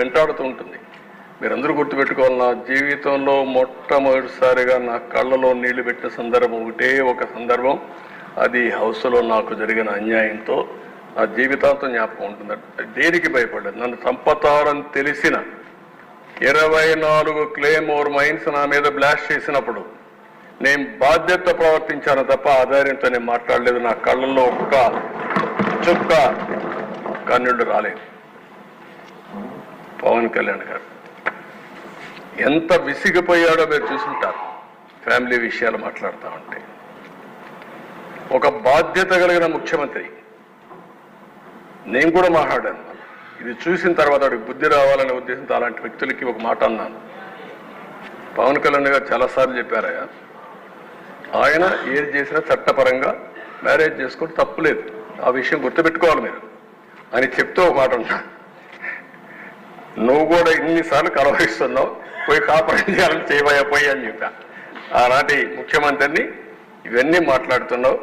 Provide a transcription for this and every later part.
వెంటాడుతూ ఉంటుంది మీరందరూ గుర్తుపెట్టుకోవాలి నా జీవితంలో మొట్టమొదటిసారిగా నా కళ్ళలో నీళ్ళు పెట్టిన సందర్భం ఒకటే ఒక సందర్భం. అది హౌస్లో నాకు జరిగిన అన్యాయంతో నా జీవితాంతం జ్ఞాపకం ఉంటుంది. దేనికి భయపడ్డది నన్ను చంపతారని తెలిసిన ఇరవై నాలుగు క్లేమోర్ మైన్స్ నా మీద బ్లాస్ట్ చేసినప్పుడు నేను బాధ్యత ప్రవర్తించాను తప్ప ఆధార్యంతో నేను మాట్లాడలేదు. నా కళ్ళల్లో ఒక్క చుక్క కన్నుడు రాలేదు. పవన్ కళ్యాణ్ గారు. ఎంత విసిగిపోయాడో మీరు చూసుంటారు. ఫ్యామిలీ విషయాలు మాట్లాడుతూ ఉంటే. ఒక బాధ్యత కలిగిన ముఖ్యమంత్రి. నేను కూడా మాట్లాడాను. ఇది చూసిన తర్వాత వాడికి బుద్ధి రావాలనే ఉద్దేశంతో అలాంటి వ్యక్తులకి ఒక మాట అన్నాను. పవన్ కళ్యాణ్ గారు చాలాసార్లు చెప్పారయ్యా ఆయన ఏది చేసినా చట్టపరంగా మ్యారేజ్ చేసుకుంటే తప్పులేదు ఆ విషయం గుర్తుపెట్టుకోవాలి మీరు. అని చెప్తూ ఒక మాట ఉన్నా నువ్వు కూడా ఇన్నిసార్లు కలవరిస్తున్నావు. పోయి కాపురం చేయాలని చేయబోయా పోయి అని చెప్పా. ఆనాటి ముఖ్యమంత్రిని ఇవన్నీ మాట్లాడుతున్నావు.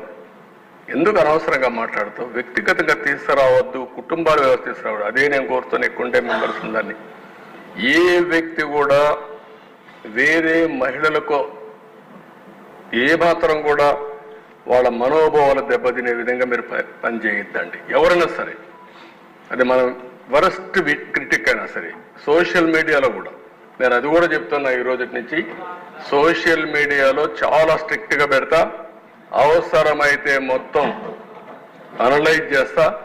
ఎందుకు అనవసరంగా మాట్లాడుతావు? వ్యక్తిగతంగా తీసుకురావద్దు కుటుంబాలు వ్యవస్థ తీసుకురావద్దు? అదే నేను కోరుతున్న ఎక్కువంటే మెంబర్స్ ఉందని ఏ వ్యక్తి కూడా వేరే మహిళలకు ఏ మాత్రం కూడా వాళ్ళ మనోభావాలు దెబ్బతినే విధంగా మీరు ప- పని చేయొద్దండి ఎవరైనా సరే. అది మనం వరస్ట్ క్రిటిక్ అయినా సరే సోషల్ మీడియాలో కూడా. నేను అది కూడా చెప్తున్నా ఈ రోజు నుంచి. సోషల్ మీడియాలో చాలా స్ట్రిక్ట్గా పెడతా. అవసరమైతే మొత్తం అనలైజ్ చేస్తా.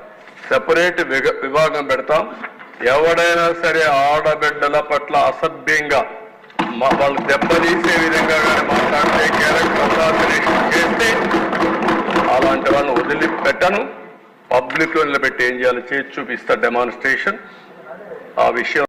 సెపరేట్ విభాగం పెడతాం. ఎవడైనా సరే ఆడబిడ్డల పట్ల అసభ్యంగా మా- వాళ్ళు దెబ్బతీసే విధంగా కానీ మాట్లాడితే క్యారెక్టర్ చేస్తే అలాంటి వాళ్ళని వదిలిపెట్టను. పబ్లిక్లో నిలబెట్టి ఏం చేయాలో? చేసి చూపిస్తా డెమాన్స్ట్రేషన్ ఆ విషయం